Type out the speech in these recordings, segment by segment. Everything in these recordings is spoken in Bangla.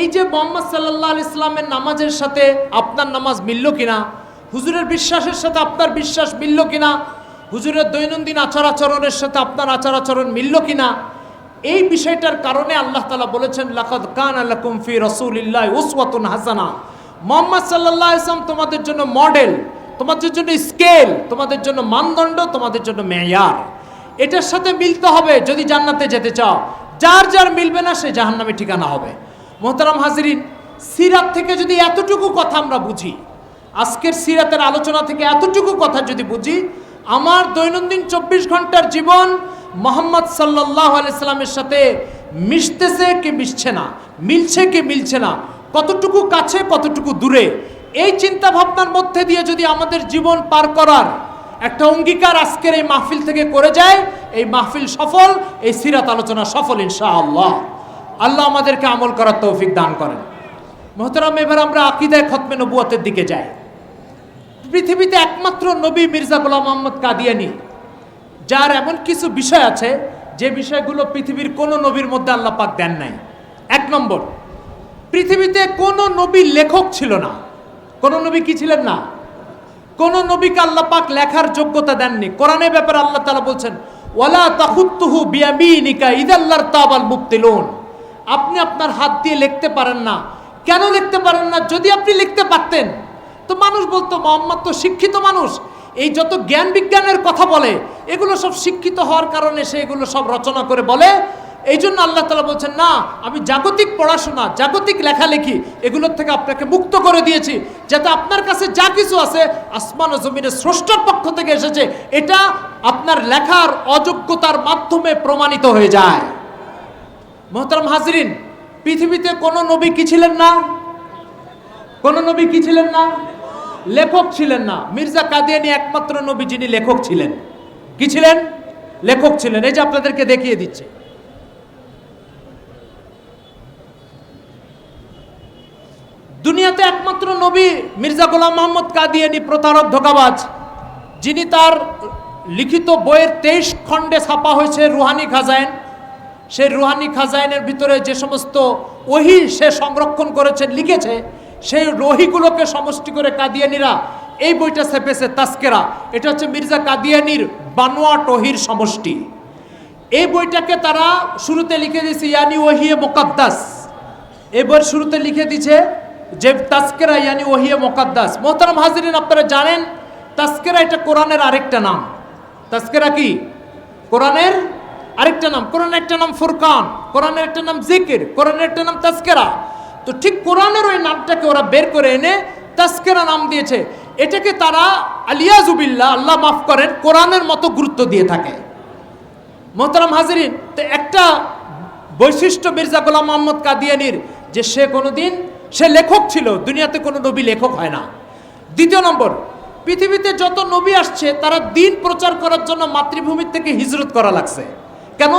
এই যে মোহাম্মদ সাল্লাহ ইসলামের নামাজের সাথে আপনার নামাজ মিলল কিনা? হুজুরের বিশ্বাসের সাথে আপনার বিশ্বাস মিলল কিনা? হুজুরের দৈনন্দিন আচার আচরণের সাথে আপনার আচার আচরণ মিলল কিনা? এই বিষয়টার কারণে আল্লাহ তালা বলেছেন, লাকাদ কান আলাকুম ফি রসুলিল্লাহ উসওয়াতুন হাসানা। মোহাম্মদ সাল্লাহ ইসলাম তোমাদের জন্য মডেল, তোমাদের জন্য স্কেল, তোমাদের জন্য মানদণ্ড, তোমাদের জন্য মেয়ার। এটার সাথে মিলতে হবে যদি জান্নাতে যেতে চাও। যার যার মিলবে না, সে জাহান্নামে ঠিকানা হবে। মোহতারাম হাজরিন, সিরাত থেকে যদি এতটুকু কথা আমরা বুঝি, আজকের সিরাতের আলোচনা থেকে এতটুকু কথা যদি বুঝি, আমার দৈনন্দিন চব্বিশ ঘণ্টার জীবন মোহাম্মদ সাল্লাহ আলাইসাল্লামের সাথে মিশতেছে কি মিশছে না, মিলছে কি মিলছে না, কতটুকু কাছে, কতটুকু দূরে, এই চিন্তা ভাবনার মধ্যে দিয়ে যদি আমাদের জীবন পার করার একটা অঙ্গীকার আজকের এই মাহফিল থেকে করে যায়, এই মাহফিল সফল, এই সিরাত আলোচনা সফল ইনশাআল্লাহ। আল্লাহ আমাদেরকে আমল করার তৌফিক দান করেন। মোহতারাম, এবার আমরা আকিদায় খতমে নবুয়তের দিকে যাই। পৃথিবীতে একমাত্র নবী মির্জা গোলাম মোহাম্মদ কাদিয়ানি, যার এমন কিছু বিষয় আছে, যে বিষয়গুলো পৃথিবীর কোনো নবীর মধ্যে আল্লাহ পাক দেন নাই। এক নম্বর, পৃথিবীতে কোনো নবী লেখক ছিল না। কোনো নবী কি ছিলেন না? কোন নবীকে আল্লাহ পাক লেখার যোগ্যতা দেননি। কোরআনের ব্যাপারে আল্লাহ তাআলা বলছেন, ওয়ালা তাখুত্তুহু বিয়ামিনিকা ইদাল্লার তাবাল মুবতিলুন। আপনি আপনার হাত দিয়ে লিখতে পারেন না। কেন লিখতে পারেন না? যদি আপনি লিখতে পারতেন। তো মানুষ বলতো, মোহাম্মদ তো শিক্ষিত মানুষ। এই যত জ্ঞান বিজ্ঞানের কথা বলে, এগুলো সব শিক্ষিত হওয়ার কারণে সে এগুলো সব রচনা করে বলে। এই জন্য আল্লাহ তালা বলছেন, না, আমি জাগতিক পড়াশোনা, জাগতিক লেখালেখি এগুলোর থেকে আপনাকে মুক্ত করে দিয়েছি, যাতে আপনার কাছে যা কিছু আছে আসমান ও জমিনের স্রষ্টার পক্ষ থেকে এসেছে, এটা আপনার লেখার অযোগ্যতার মাধ্যমে প্রমাণিত হয়ে যায়। মোহতারাম হাজরিন, পৃথিবীতে কোনো নবী কি ছিলেন না? কোন নবী কি ছিলেন না? লেখক ছিলেন না। মির্জা কাদিয়ানি একমাত্র নবী যিনি লেখক ছিলেন। কি ছিলেন? লেখক ছিলেন। এই যে আপনাদেরকে দেখিয়ে দিচ্ছে। দুনিয়াতে একমাত্র নবী মির্জা গোলাম মোহাম্মদ কাদিয়ানি প্রতারক ধোকাবাজ, যিনি তার লিখিত বইয়ের তেইশ খণ্ডে ছাপা হয়েছে রুহানি খাজাইন। সেই রুহানি খাজাইনের ভিতরে যে সমস্ত ওহি সে সংরক্ষণ করেছে, লিখেছে, সেই রহিগুলোকে সমষ্টি করে কাদিয়ানিরা এই বইটা ছেপেছে তাস্কেরা এটা হচ্ছে মির্জা কাদিয়ানির বানোয়া টহির সমষ্টি। এই বইটাকে তারা শুরুতে লিখে দিয়েছে, ইয়ানি ওহিয়ে মোকাদ্দাস। এই বইয়ের শুরুতে লিখে দিছে যে তাস্কেরা ইয়ানি ওহিয়ে মোকাদ্দাস। মোহতারাম হাজিরিন, আপনারা জানেন তাস্কেরা এটা কোরআনের আরেকটা নাম। তাস্কেরা কি? কোরআনের আরেকটা নাম, কোরআনের একটা নাম ফুরকান, কোরআনের একটা নাম জিকির, কোরআনের একটা নাম তাস্কেরা তো ঠিক কোরআনের ওই নামটাকে ওরা বের করে এনে তাস্কেরা নাম দিয়েছে। এটাকে তারা আলিয়াজুবিল্লাহ, আল্লাহ মাফ করেন, কোরআনের মতো গুরুত্ব দিয়ে থাকে। মোহতারাম হাজিরিন, তো একটা বৈশিষ্ট্য মির্জা গোলাম মোহাম্মদ কাদিয়ানির, যে সে কোনোদিন, সে লেখক ছিল, দুনিয়াতে কোনো নবী লেখক হয় না। দ্বিতীয় নম্বর, পৃথিবীতে যত নবী আসছে, তারা দিন প্রচার করার জন্য মাতৃভূমির থেকে হিজরত করা লাগছে। কেন?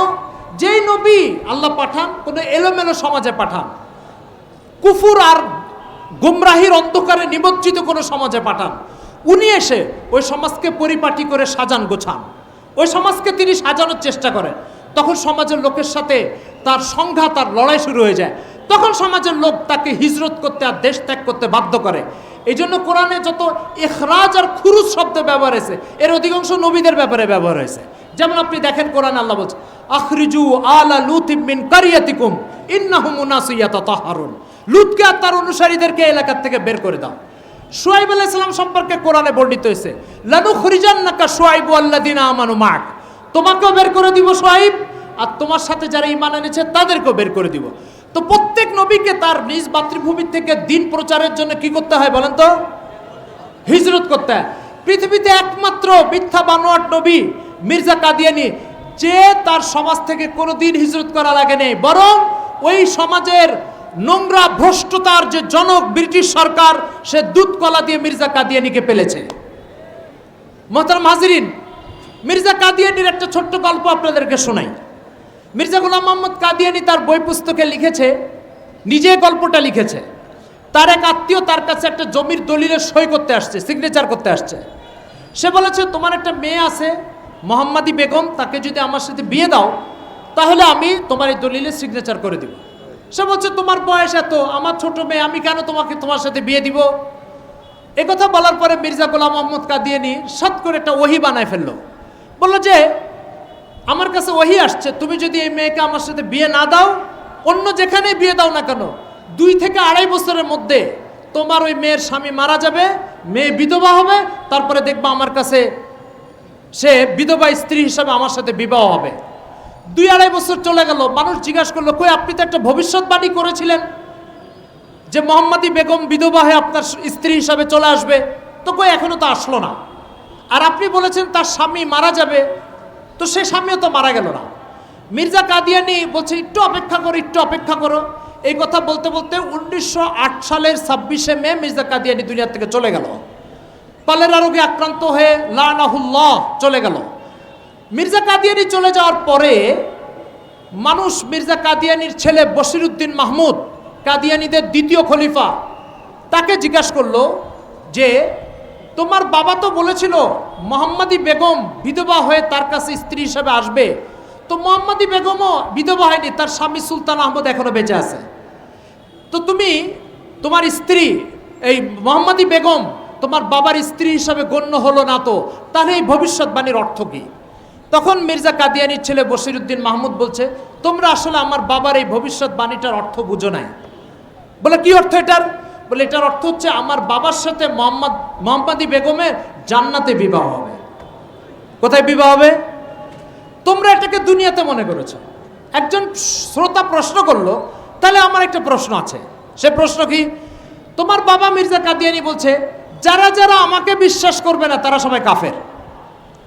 যেই নবী আল্লাহ পাঠান, কোনো এলোমেলো সমাজে পাঠান। কুফুর আর গুমরাহির অন্ধকারে নিমজ্জিত কোনো সমাজে পাঠান। উনি এসে ওই সমাজকে পরিপাটি করে সাজান, গোছান। ওই সমাজকে তিনি সাজানোর চেষ্টা করেন। তখন সমাজের লোকের সাথে তার সংঘাত আর লড়াই শুরু হয়ে যায়। তখন সমাজের লোক তাকে হিজরত করতে আর দেশ ত্যাগ করতে বাধ্য করে। এই জন্য কোরআনে যত এখরাজ আর খুরুজ শব্দ ব্যবহার হয়েছে, এর অধিকাংশ নবীদের ব্যাপারে ব্যবহার হয়েছে। যেমন আপনি দেখেন কোরআন আল্লাহ বলছে, আখরিজু আলা লুতিম মিন কারিয়াতিকুম ইন্নাহুম মুনাসিয়াতা তাহারুন। লুতকে আর তার অনুসারীদেরকে এলাকার থেকে বের করে দাও। সোয়াইব আলাইসালাম সম্পর্কে কোরআনে বর্ণিত হয়েছে লানু খরিজান্নাকা সোয়াইব আল্লাদিনা আমানু মাক। তোমাকেও বের করে দিব সোয়াইব আর তোমার সাথে যারা ইমান এনেছে তাদেরকেও বের করে দিব। তো প্রত্যেক নবীকে তার নিজ মাতৃভূমি থেকে দিন প্রচারের জন্য কি করতে হয় বলেন তো? হিজরত করতে হয়। পৃথিবীতে একমাত্র মিথ্যা বানোয়াট নবী মির্জা কাদিয়ানি, যে তার সমাজ থেকে কোনো দিন হিজরত করা লাগে নেই, বরং ওই সমাজের নোংরা, ভ্রষ্টতার যে জনক ব্রিটিশ সরকার, সে দুধ কলা দিয়ে মির্জা কাদিয়ানিকে পেলেছে। মোহতারাম হাজিরিন, মির্জা কাদিয়ানির একটা ছোট্ট গল্প আপনাদেরকে শোনাই। মির্জা গোলাম মোহাম্মদ কাদিয়ানি তার বই পুস্তকে লিখেছে, নিজে গল্পটা লিখেছে। তার এক আত্মীয় তার কাছে একটা জমির দলিলের সই করতে আসছে সিগনেচার করতে আসছে। সে বলেছে, তোমার একটা মেয়ে আছে মোহাম্মদী বেগম তাকে যদি আমার সাথে বিয়ে দাও, তাহলে আমি তোমার এই দলিলে সিগনেচার করে দিব। সে বলছে, তোমার বয়স এত, আমার ছোট মেয়ে, আমি কেন তোমাকে তোমার সাথে বিয়ে দিব? কথা বলার পরে মির্জা গোলাম মোহাম্মদ কাদিয়ানি সৎ করে একটা ওহি বানায় ফেলল। বলল যে, আমার কাছে ওহি আসছে, তুমি যদি এই মেয়েকে আমার সাথে বিয়ে না দাও, অন্য যেখানে বিয়ে দাও না কেন, দুই থেকে আড়াই বছরের মধ্যে তোমার ওই মেয়ের স্বামী মারা যাবে, মেয়ে বিধবা হবে, তারপরে দেখবা আমার কাছে সে বিধবা স্ত্রী হিসাবে আমার সাথে বিবাহ হবে। দুই আড়াই বছর চলে গেল, মানুষ জিজ্ঞাসা করল, কই, আপনি তো একটা ভবিষ্যৎবাণী করেছিলেন যে মোহাম্মদী বেগম বিধবা হয়ে আপনার স্ত্রী হিসাবে চলে আসবে? তো কই, এখনও তো আসলো না। আর আপনি বলেছেন তার স্বামী মারা যাবে, তো সে স্বামীও তো মারা গেল না। মির্জা কাদিয়ানি বলছে, একটু অপেক্ষা করো, একটু অপেক্ষা করো। এই কথা বলতে বলতে উনিশশো আট সালের ছাব্বিশে মে মির্জা কাদিয়ানি দুনিয়া থেকে চলে গেল। কলেরা রোগে আক্রান্ত হয়ে লানাহুল্লাহ চলে গেল। মির্জা কাদিয়ানি চলে যাওয়ার পরে মানুষ মির্জা কাদিয়ানির ছেলে বসিরুদ্দিন মাহমুদ, কাদিয়ানিদের দ্বিতীয় খলিফা, তাকে জিজ্ঞাসা করল যে, তোমার বাবা তো বলেছিল মোহাম্মদী বেগম বিধবা হয়ে তার কাছে স্ত্রী হিসেবে আসবে। তো মোহাম্মদী বেগমও বিধবা হয়নি, তার স্বামী সুলতান আহমদ এখনও বেঁচে আছে। তো তুমি তোমার স্ত্রী, এই মোহাম্মদী বেগম তোমার বাবার স্ত্রী হিসাবে গণ্য হলো না তো। তাহলে এই ভবিষ্যৎবাণীর অর্থ কি? তখন মির্জা কাদিয়ানির ছেলে বসিরুদ্দিন মাহমুদ বলছে, তোমরা আসলে আমার বাবার এই ভবিষ্যৎবাণীটার অর্থ বুঝো নাই। বলে, কি অর্থ এটার? বলে, এটার অর্থ হচ্ছে আমার বাবার সাথে মোহাম্মদ, মোহাম্মদী বেগমের জান্নাতে বিবাহ হবে। কোথায় বিবাহ হবে? তোমরা এটাকে দুনিয়াতে মনে করেছ। একজন শ্রোতা প্রশ্ন করল, তাহলে আমার একটা প্রশ্ন আছে। সে প্রশ্ন কি? তোমার বাবা মির্জা কাদিয়ানি বলছে যারা যারা আমাকে বিশ্বাস করবে না, তারা সবাই কাফের।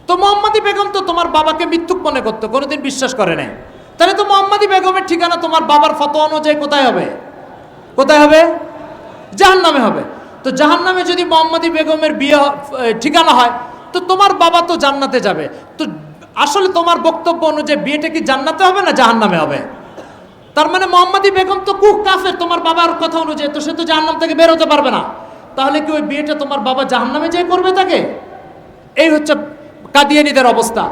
তো মোহাম্মদী বেগম তো তোমার বাবাকে মিথ্যুক মনে করতো, কোনোদিন বিশ্বাস করে নাই। তাহলে তো মোহাম্মদী বেগমের ঠিকানা তোমার বাবার ফতো অনুযায়ী কোথায় হবে? কোথায় হবে? জাহান নামে হবে। তো জাহান নামে যদি মোহাম্মদী বেগমের বিয়ে ঠিকানা হয়, তো তোমার বাবা তো জান্নাতে যাবে। তো আসলে তোমার বক্তব্য অনুযায়ী বিয়েটা কি জান্নাতে হবে না জাহান নামে হবে? তার মানে মোহাম্মদী বেগম তো কুক কাফের, তোমার বাবার কথা অনুযায়ী, তো সে তো জাহান্নাম থেকে বেরোতে পারবে না। তাহলে কি ওই বিয়েটা তোমার বাবা জাহান্নামে যেয়ে করবে তাকে? এই হচ্ছে কাদিয়ানিদের অবস্থা।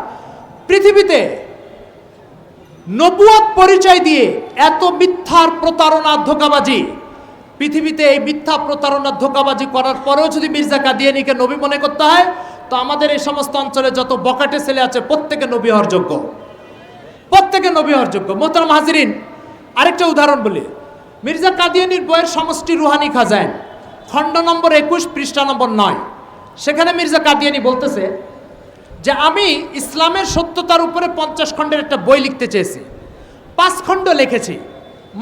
পৃথিবীতে নবুয়াত পরিচয় দিয়ে এত মিথ্যার প্রতারণা, ধোকাবাজি, পৃথিবীতে এই মিথ্যা প্রতারণা, ধোকাবাজি করার পরেও যদি মির্জা কাদিয়ানিকে নবী মনে করতে হয়, তো আমাদের এই সমস্ত অঞ্চলে যত বকাটে ছেলে আছে, প্রত্যেকে নবী হওয়ার যোগ্য। প্রত্যেকে নবী হওয়ার যোগ্য। মোহতারাম হাজিরিন, আরেকটা উদাহরণ বলি। মির্জা কাদিয়ানির বইয়ের সমষ্টি রুহানি খাজাইন। খণ্ড নম্বর একুশ, পৃষ্ঠা নম্বর নয়। সেখানে মির্জা কাদিয়ানি বলতেছে যে, আমি ইসলামের সত্যতার উপরে পঞ্চাশ খণ্ডের একটা বই লিখতে চেয়েছি। পাঁচ খণ্ড লিখেছি।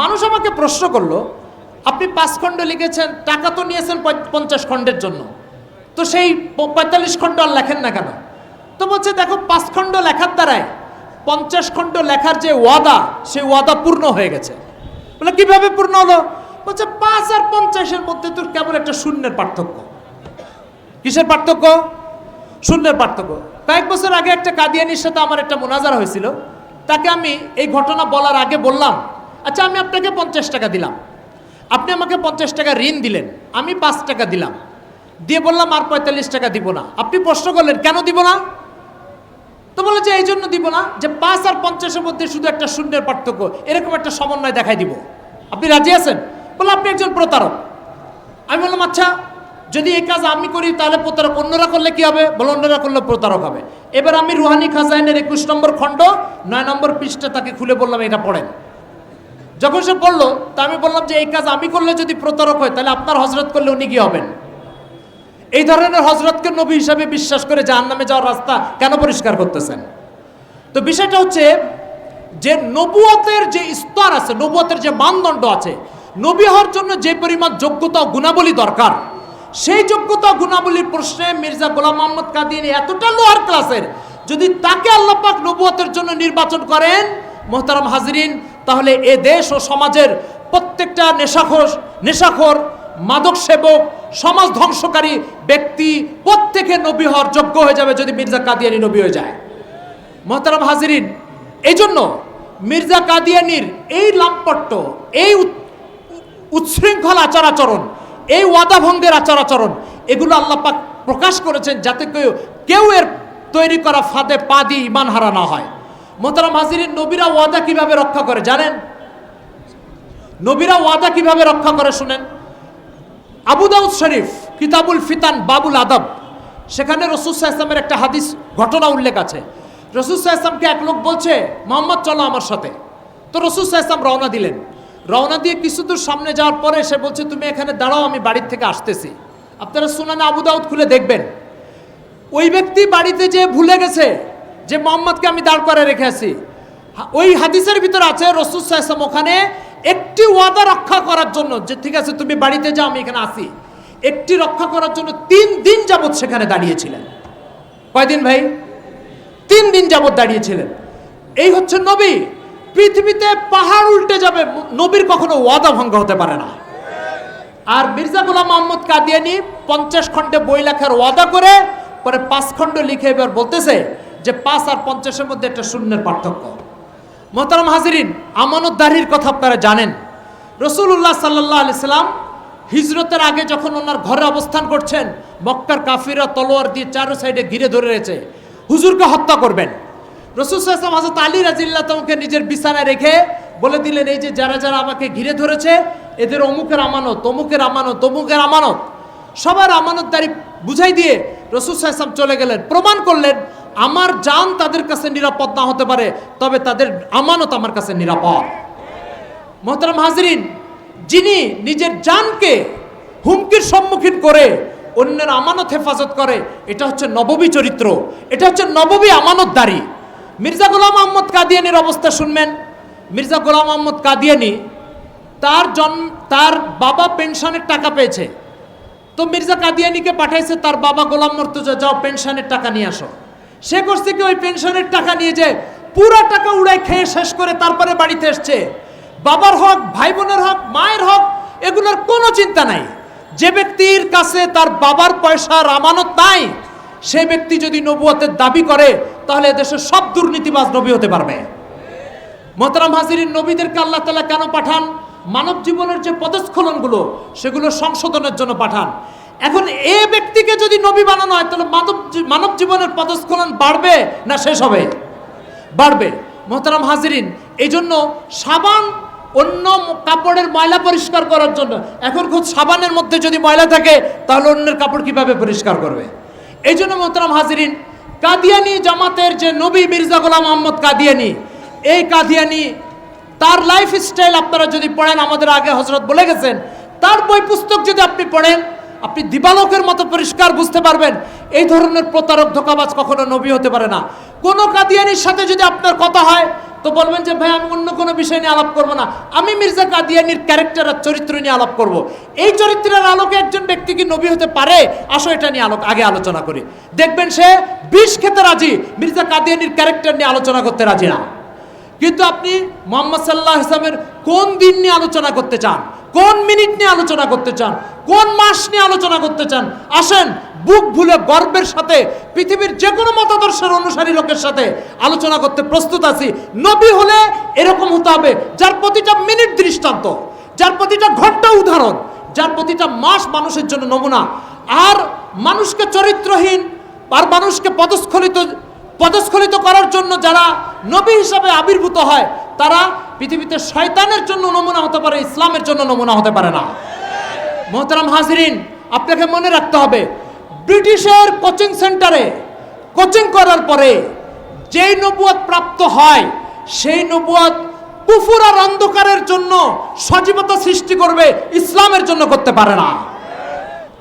মানুষ আমাকে প্রশ্ন করল, আপনি পাঁচ খণ্ড লিখেছেন, টাকা তো নিয়েছেন পঞ্চাশ খণ্ডের জন্য। তো সেই পঁয়তাল্লিশ খণ্ড আর লেখেন না কেন? তো বলছে, দেখো, পাঁচ খণ্ড লেখার দ্বারাই পঞ্চাশ খণ্ড লেখার যে ওয়াদা, সেই ওয়াদা পূর্ণ হয়ে গেছে। বলে, কীভাবে পূর্ণ হলো? বলছে, পাঁচ আর পঞ্চাশের মধ্যে তোর কেবল একটা শূন্যের পার্থক্য? কিসের পার্থক্য? শূন্যের পার্থক্য। কয়েক বছর আগে একটা কাদিয়ানির সাথে আমার একটা মোনাজার হয়েছিল। তাকে আমি এই ঘটনা বলার আগে বললাম আচ্ছা আমি আপনাকে পঞ্চাশ টাকা দিলাম। আপনি আমাকে পঞ্চাশ টাকা ঋণ দিলেন, আমি পাঁচ টাকা দিলাম। দিয়ে বললাম, আর পঁয়তাল্লিশ টাকা দিব না। আপনি প্রশ্ন করলেন, কেন দিব না? তো বলে যে, এই জন্য দিব না যে, পাঁচ আর পঞ্চাশের মধ্যে শুধু একটা শূন্যের পার্থক্য, এরকম একটা সমন্বয় দেখাই দিব। আপনি রাজি আছেন? বলে, আপনি একজন প্রতারক। আমি বললাম আচ্ছা যদি এই কাজ আমি করি, তাহলে প্রতারক অন্যরা করলে কি হবে? বলে, অন্যরা করলে প্রতারক হবে। এবার আমি রুহানি খাজাইনের একুশ নম্বর খণ্ড নয় নম্বর পৃষ্ঠা তাকে খুলে বললাম, এটা পড়েন। যখন সে পড়ল, তা আমি বললাম যে, এই কাজ আমি করলে যদি প্রতারক হয়, তাহলে আপনার হজরত করলে উনি কি হবেন? এই ধরনের হজরতকে নবী হিসাবে বিশ্বাস করে জাহান নামে যাওয়ার রাস্তা কেন পরিষ্কার করতেছেন? তো বিষয়টা হচ্ছে যে, নবুয়তের যে স্তর আছে, নবুয়তের যে মানদণ্ড আছে নবী হওয়ার জন্য যে পরিমাণ যোগ্যতা গুণাবলী দরকার, সেই যোগ্যতা গুণাবলীর প্রশ্নে মির্জা গোলাম মোহাম্মদ কাদিনী এতটা লোয়ার ক্লাসের যদি তাকে আল্লাহ পাক নবুয়তের জন্য নির্বাচন করেন, মোহতারাম হাজরিন, তাহলে এ দেশ ও সমাজের প্রত্যেকটা নেশাখোর নেশাখোর, মাদক সেবক, সমাজ ধ্বংসকারী ব্যক্তি প্রত্যেকে নবী হওয়ার যোগ্য হয়ে যাবে যদি মির্জা কাদিয়ানি নবী হয়ে যায়। মহতারাম হাজরিন এই জন্য মির্জা কাদিয়ানির এই লাম্পট্য, এই উচ্ছৃঙ্খল আচার আচরণ এই ওয়াদাভঙ্গের আচার আচরণ এগুলো আল্লাহ পাক প্রকাশ করেছেন যাতে কেউ কেউ এর তৈরি করা ফাঁদে পা দিয়ে ইমান হারা না হয়। মোহতারাম হাজিরিন, নবীরা ওয়াদা কীভাবে রক্ষা করে জানেন? নবীরা ওয়াদা কীভাবে রক্ষা করে শুনেন? আবু দাউদ শরীফ, কিতাবুল ফিতান, বাবুল আদব, সেখানে রসুল্লাহ ইসলামের একটা হাদিস, ঘটনা উল্লেখ আছে। রসুল্লাহ ইসলামকে এক লোক বলছে, মোহাম্মদ, চলো আমার সাথে। তো রসুল্লাহ ইসলাম রওনা দিলেন। রওনা দিয়ে কিছু দূর সামনে যাওয়ার পরে সে বলছে, তুমি এখানে দাঁড়াও, আমি বাড়ির থেকে আসতেছি। আপনারা শুনানে আবু দাউদ খুলে দেখবেন। ওই ব্যক্তি বাড়িতে যে ভুলে গেছে যে মোহাম্মদকে আমি দাঁড় করে রেখে আছি, ওই হাদিসের ভিতরে আছে, রসুল সাহসাম ওখানে একটি ওয়াদা রক্ষা করার জন্য যে, ঠিক আছে, তুমি বাড়িতে যাও, আমি এখানে আসি। একটি রক্ষা করার জন্য তিন দিন যাবৎ সেখানে দাঁড়িয়েছিলেন। কয়দিন ভাই? তিন দিন যাবৎ দাঁড়িয়েছিলেন। এই হচ্ছে নবী। পৃথিবীতে পাহাড় উল্টে যাবে, নবীর কখনো ওয়াদা ভঙ্গ হতে পারে না। আর মির্জা গোলাম মোহাম্মদ কাদিয়ানি পঞ্চাশ খণ্ডে বই লেখার ওয়াদা করে, পরে পাঁচ খণ্ড লিখে এবার বলতেছে যে পাঁচ আর পঞ্চাশের মধ্যে একটা শূন্যের পার্থক্য। মোহতারাম হাজিরিন, আমানতদারির কথা আপনারা জানেন। রসুল্লাহ সাল্লাহ আলি সাল্লাম হিজরতের আগে যখন ওনার ঘরে অবস্থান করছেন, মক্কার কাফিরা তলোয়ার দিয়ে চারো সাইডে ঘিরে ধরে রয়েছে হুজুরকে হত্যা করবেন। রসুল সাল্লাম হাজরত আলী রাজিল্লাহ তোমাকে নিজের বিছানায় রেখে বলে দিলেন, এই যে যারা যারা আমাকে ঘিরে ধরেছে, এদের অমুকের আমানত অমুকের আমানত অমুকের আমানত। সবার আমানতদারি বুঝাই দিয়ে রসুল সাহসাম চলে গেলেন। প্রমাণ করলেন, আমার জান তাদের কাছে নিরাপদ না হতে পারে, তবে তাদের আমানত আমার কাছে নিরাপদ। মোহতারাম হাজরিন, যিনি নিজের জানকে হুমকির সম্মুখীন করে অন্যের আমানত হেফাজত করে, এটা হচ্ছে নববী চরিত্র, এটা হচ্ছে নববী আমানতদারি। মির্জা গোলাম আহমদ কাদিয়ানির অবস্থা শুনবেন। মির্জা গোলাম আহমদ কাদিয়ানি তার জন্ম তার বাবা পেনশনের টাকা পেয়েছে। তো মির্জা কাদিয়ানিকে পাঠাইছে তার বাবা গোলাম মর্তুজা, যাও পেনশনের টাকা নিয়ে আসো। সে করছে কি ওই পেনশনের টাকা নিয়ে যে পুরো টাকা উড়াই খেয়ে শেষ করে তারপরে বাড়িতে এসছে। বাবার হক ভাই বোনের হক, মায়ের হক, এগুলোর কোনো চিন্তা নাই। যে ব্যক্তির কাছে তার বাবার পয়সার আমানত নাই, সে ব্যক্তি যদি নবুয়তের দাবি করে তাহলে দেশের সব দুর্নীতিবাজ নবী হতে পারবে। মোহতারাম হাজিরিন নবীদেরকে আল্লাহ তালা কেন পাঠান? মানব জীবনের যে পদস্খলনগুলো, সেগুলো সংশোধনের জন্য পাঠান। এখন এ ব্যক্তিকে যদি নবী বানানো হয়, তাহলে মানব মানব জীবনের পদস্খলন বাড়বে না শেষ হবে? বাড়বে। মোহতারাম হাজিরিন এই জন্য সাবান অন্য কাপড়ের ময়লা পরিষ্কার করার জন্য, এখন খুব সাবানের মধ্যে যদি ময়লা থাকে, তাহলে অন্যের কাপড় কীভাবে পরিষ্কার করবে? এই জন্য মোহতারাম হাজিরিন কাদিয়ানি জামাতের যে নবী মির্জা গোলাম মোহাম্মদ কাদিয়ানি, এই কাদিয়ানি তার লাইফ স্টাইল আপনারা যদি পড়েন, আমাদের আগে হজরত বলে গেছেন, তার বই পুস্তক যদি আপনি পড়েন আপনি দিবালোকের মতো পরিষ্কার বুঝতে পারবেন, এই ধরনের প্রতারক ধোকাবাজ কখনো নবী হতে পারে না। কোনো কাদিয়ানির সাথে যদি আপনার কথা হয়, তো বলবেন যে, ভাই, আমি অন্য কোনো বিষয় নিয়ে আলাপ করব না। আমি মির্জা কাদিয়ানির ক্যারেক্টার আর চরিত্র নিয়ে আলাপ করব। এই চরিত্রের আলোকে একজন ব্যক্তি কি নবী হতে পারে? আসো এটা নিয়ে আলোক আগে আলোচনা করি। দেখবেন সে বিষ খেতে রাজি, মির্জা কাদিয়ানির ক্যারেক্টার নিয়ে আলোচনা করতে রাজি না। কিন্তু আপনি মোহাম্মদ সাল্লাহ ইসলামের কোন দিন নিয়ে আলোচনা করতে চান? কোন মিনিট নিয়ে আলোচনা করতে চান? কোন মাস নিয়ে আলোচনা করতে চান? আসেন, বুক ভুলে গর্বের সাথে, পৃথিবীর যে কোনো মতাদর্শের অনুসারী লোকের সাথে আলোচনা করতে প্রস্তুত আছি। নবী হলে এরকম হতে হবে, যার প্রতিটা মিনিট দৃষ্টান্ত, যার প্রতিটা ঘণ্টা উদাহরণ, যার প্রতিটা মাস মানুষের জন্য নমুনা। আর মানুষকে চরিত্রহীন, আর মানুষকে পদস্খলিত পদস্খলিত করার জন্য যারা নবী হিসাবে আবির্ভূত হয়, তারা পৃথিবীতে শয়তানের জন্য নমুনা হতে পারে, ইসলামের জন্য নমুনা হতে পারে না। মোহতারাম হাজরিন, আপনাকে মনে রাখতে হবে, ব্রিটিশের কোচিং সেন্টারে কোচিং করার পরে যেই নবুয়াত প্রাপ্ত হয়, সেই নবুয়াত কুফুর আর অন্ধকারের জন্য সজীবতা সৃষ্টি করবে, ইসলামের জন্য করতে পারে না।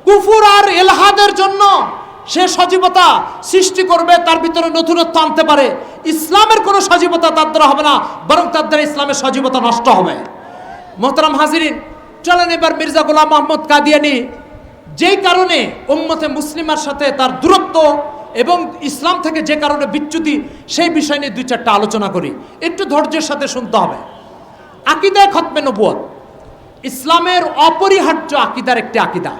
কুফুর আর এলহাদের জন্য সে সজীবতা সৃষ্টি করবে, তার ভিতরে নতুনত্ব আনতে পারে। ইসলামের কোনো সজীবতা তার দ্বারা হবে না, বরং তার দ্বারা ইসলামের সজীবতা নষ্ট হবে। মোহতারাম হাজিরিন চলেন এবার মির্জা গোলাম মোহাম্মদ কাদিয়ানি। যেই কারণে উম্মতে মুসলিমার সাথে তার দূরত্ব এবং ইসলাম থেকে যে কারণে বিচ্যুতি, সেই বিষয় নিয়ে দুই চারটা আলোচনা করি। একটু ধৈর্যের সাথে শুনতে হবে। আকিদায় খতমে নবুয়ত। ইসলামের অপরিহার্য আকিদার একটি আকিদা।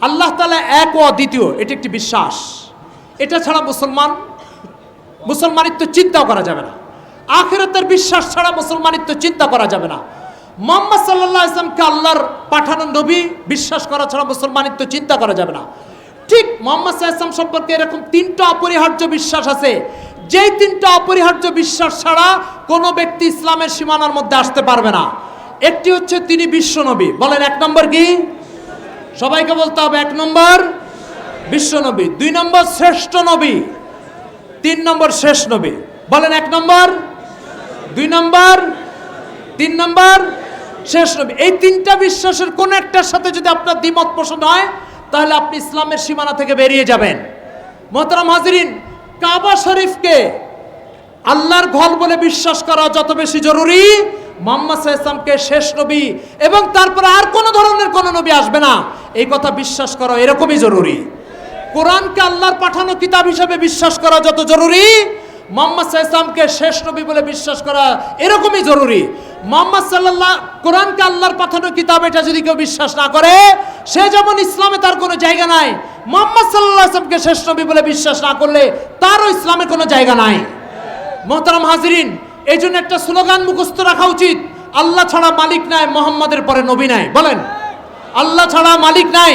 আল্লাহ তালা এক ও দ্বিতীয় এটি একটি বিশ্বাস। এটা ছাড়া মুসলমান মুসলমানিত্ব চিন্তাও করা যাবে না। আখেরাতের বিশ্বাস ছাড়া মুসলমানিত্ব চিন্তা করা যাবে না। মোহাম্মদ সাল্লাহ ইসলামকে আল্লাহর পাঠানো নবী বিশ্বাস করা ছাড়া মুসলমানিত্ব চিন্তা করা যাবে না। ঠিক মোহাম্মদ সাল্লাম সম্পর্কে এরকম তিনটা অপরিহার্য বিশ্বাস আছে। যেই তিনটা অপরিহার্য বিশ্বাস ছাড়া কোনো ব্যক্তি ইসলামের সীমানার মধ্যে আসতে পারবে না। একটি হচ্ছে তিনি বিশ্বনবী বলেন এক নম্বর কি? সবাইকে বলতে হবে এক নম্বর বিশ্বনবী দুই নম্বর শ্রেষ্ঠ নবী। তিন নম্বর শেষ নবী। বলেন এক নম্বর। দুই নম্বর। তিন নম্বর শেষ নবী। এই তিনটা বিশ্বাসের কোন একটার সাথে যদি আপনার দ্বিমত পোষণ হয়, তাহলে আপনি ইসলামের সীমানা থেকে বেরিয়ে যাবেন। মোহতারাম হাজরিন, কাবা শরীফকে আল্লাহর ঘর বলে বিশ্বাস করা যত বেশি জরুরি, মোহাম্মদ ইসলামকে শেষ নবী এবং তারপর আর কোনো ধরনের কোনো নবী আসবে না। এই কথা বিশ্বাস করা এরকমই জরুরি। কোরআনকে আল্লাহর পাঠানো কিতাব হিসেবে বিশ্বাস করা যত জরুরি মোহাম্মদ ইসলামকে শেষ নবী বলে বিশ্বাস করা এরকমই জরুরি। মোহাম্মদ সাল্লাহ কোরআনকে আল্লাহর পাঠানো কিতাব, এটা যদি কেউ বিশ্বাস না করে, সে যেমন ইসলামে তার কোনো জায়গা নাই, মোহাম্মদ সাল্লাহ আসলামকে শেষ নবী বলে বিশ্বাস না করলে তারও ইসলামে কোনো জায়গা নাই। মোহতারাম হাজরিন এই জন্য একটা স্লোগান মুখস্থ রাখা উচিত। আল্লাহ ছাড়া মালিক নাই, মোহাম্মদের পরে নবী নাই। বলেন, আল্লাহ ছাড়া মালিক নাই।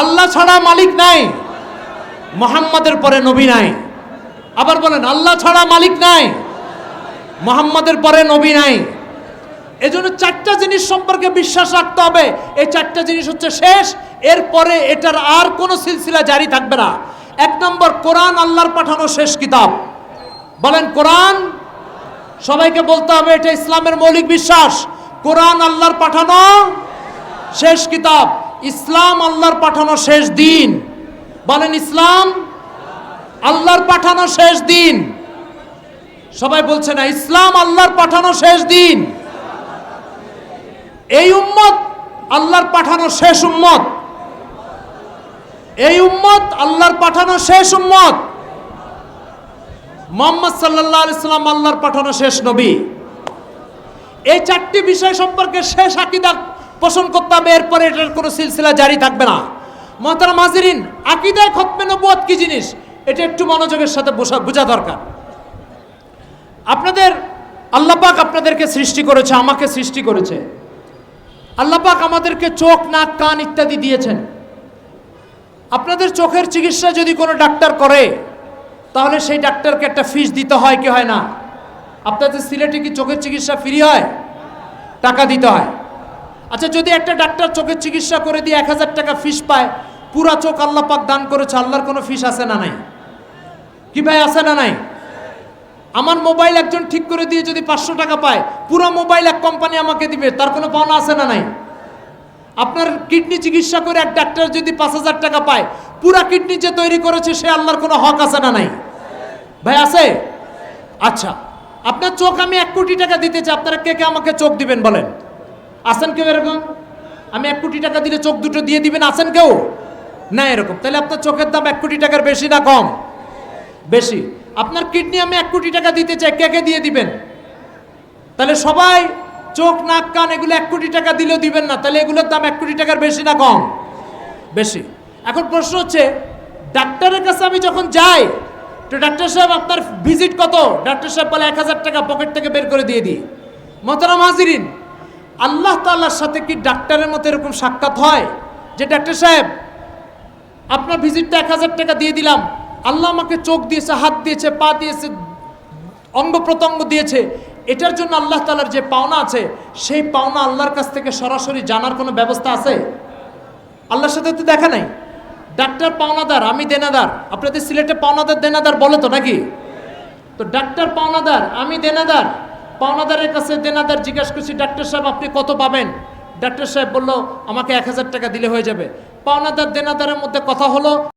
আল্লাহ ছাড়া মালিক নাই, মোহাম্মদের পরে নবী নাই। আবার বলেন, আল্লাহ ছাড়া মালিক নাই, মোহাম্মদের পরে নবী নাই। এজন্য চারটা জিনিস সম্পর্কে বিশ্বাস রাখতে হবে। এই চারটা জিনিস হচ্ছে শেষ, এরপরে এটার আর কোনো সিলসিলা জারি থাকবে না। এক নম্বর, কোরআন আল্লাহর পাঠানো শেষ কিতাব। বলেন, কোরআন, সবাইকে বলতে হবে, এটা ইসলামের মৌলিক বিশ্বাস। কোরআন আল্লাহর পাঠানো শেষ কিতাব। ইসলাম আল্লাহর পাঠানো শেষ দিন। বলেন, ইসলাম আল্লাহর পাঠানো শেষ দিন। সবাই বলছে না, ইসলাম আল্লাহর পাঠানো শেষ দিন। এই উম্মত আল্লাহর পাঠানো শেষ উম্মত। এই উম্মত আল্লাহর পাঠানো শেষ উম্মত। মোহাম্মদ সাল্লাহ ইসলাম আল্লাহর পাঠানো শেষ নবী। এই চারটি বিষয় সম্পর্কে শেষ আকিদা পোষণ করতে হবে, এরপরে এটার কোনো সিলসিলা জারি থাকবে না। মহতারা মাজিরিন আকিদায় খতমে নবুয়াত কি জিনিস? এটা একটু মনোযোগের সাথে বোঝা বোঝা দরকার। আপনাদের আল্লাপাক আপনাদেরকে সৃষ্টি করেছে, আমাকে সৃষ্টি করেছে। আল্লাপাক আমাদেরকে চোখ, নাক, কান ইত্যাদি দিয়েছেন। আপনাদের চোখের চিকিৎসা যদি কোনো ডাক্তার করে, তাহলে সেই ডাক্তারকে একটা ফিস দিতে হয়, কি হয় না? আপনাদের সিলেটে কি চোখের চিকিৎসা ফ্রি হয়? টাকা দিতে হয়। আচ্ছা যদি একটা ডাক্তার চোখের চিকিৎসা করে দিয়ে এক হাজার টাকা ফিস পায়, পুরা চোখ আল্লাহ পাক দান করেছে, আল্লাহর কোনো ফিস আছে না নাই? কি ভাই, আছে না নাই? আমার মোবাইল একজন ঠিক করে দিয়ে যদি পাঁচশো টাকা পায়, পুরো মোবাইল এক কোম্পানি আমাকে দিবে, তার কোনো পাওনা আছে না নাই? আপনার কিডনি চিকিৎসা করে এক ডাক্তার যদি পাঁচ হাজার টাকা পায়, পুরা কিডনি যে তৈরি করেছে, সে আল্লাহর কোনো হক আছে না নাই? ভাই, আছে? আচ্ছা আপনার চোখ আমি এক কোটি টাকা দিতে চাই, আপনারা কে কে আমাকে চোখ দিবেন বলেন? আছেন কেউ এরকম? আমি এক কোটি টাকা দিলে চোখ দুটো দিয়ে দিবেন, আছেন কেউ? না এরকম, তাহলে আপনার চোখের দাম এক কোটি টাকার বেশি না কম? বেশি। আপনার কিডনি আমি এক কোটি টাকা দিতে চাই, কে কে দিয়ে দিবেন? তাহলে সবাই চোখ, নাক, কান, এগুলো এক কোটি টাকা দিলেও দিবেন না। তাহলে এগুলোর দাম এক কোটি টাকার বেশি না কম? বেশি। এখন প্রশ্ন হচ্ছে, ডাক্তারের কাছে আমি যখন যাই, তো ডাক্তার সাহেব, আপনার ভিজিট কত? ডাক্তার সাহেব বলে, এক হাজার টাকা পকেট থেকে বের করে দিয়ে দিই। মতরাম হাজিরিন, আল্লাহ তাল্লার সাথে কি ডাক্তারের মতো এরকম সাক্ষাৎ হয়? যে ডাক্তার সাহেব, আপনার ভিজিটটা এক হাজার টাকা দিয়ে দিলাম আল্লাহ আমাকে চোখ দিয়েছে, হাত দিয়েছে, পা দিয়েছে, অঙ্গ প্রত্যঙ্গ দিয়েছে। এটার জন্য আল্লাহ তালার যে পাওনা আছে, সেই পাওনা আল্লাহর কাছ থেকে সরাসরি জানার কোনো ব্যবস্থা আছে? আল্লাহর সাথে তো দেখা নাই। ডাক্তার পাওনাদার, আমি দেনাদার। আপনাদের সিলেটে পাওনাদার, দেনাদার বলে তো নাকি? তো ডাক্তার পাওনাদার, আমি দেনাদার। পাওনাদারের কাছে দেনাদার জিজ্ঞাসা করছি, ডাক্তার সাহেব, আপনি কত পাবেন? ডাক্তার সাহেব বলল, আমাকে এক হাজার টাকা দিলে হয়ে যাবে। পাওনাদার, দেনাদারের মধ্যে কথা হলো